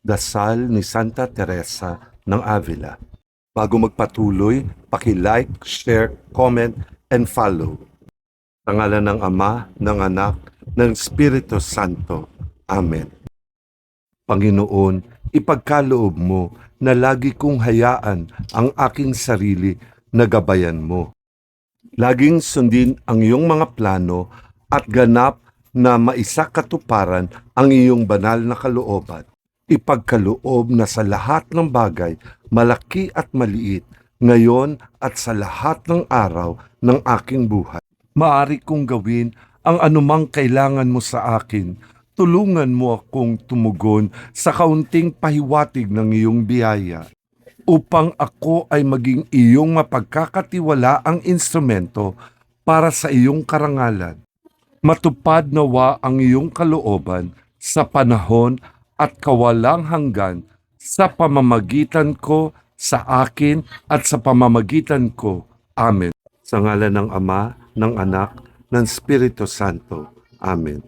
Dasal ni Santa Teresa ng Avila. Bago magpatuloy, paki-like, share, comment, and follow. Sa ngalan ng Ama, ng Anak, ng Espiritu Santo. Amen. Panginoon, ipagkaloob mo na lagi kong hayaan ang aking sarili na gabayan mo. Laging sundin ang iyong mga plano at ganap na maisakatuparan ang iyong banal na kalooban. Ipagkaloob na sa lahat ng bagay, malaki at maliit, ngayon at sa lahat ng araw ng aking buhay. Maari kong gawin ang anumang kailangan mo sa akin. Tulungan mo akong tumugon sa kaunting pahiwatig ng iyong biyaya upang ako ay maging iyong mapagkakatiwalaang instrumento para sa iyong karangalan. Matupad nawa ang iyong kalooban sa panahon at kawalang hanggan sa pamamagitan ko sa akin at sa pamamagitan ko. Amen. Sa ngalan ng Ama, ng Anak, ng Espiritu Santo. Amen.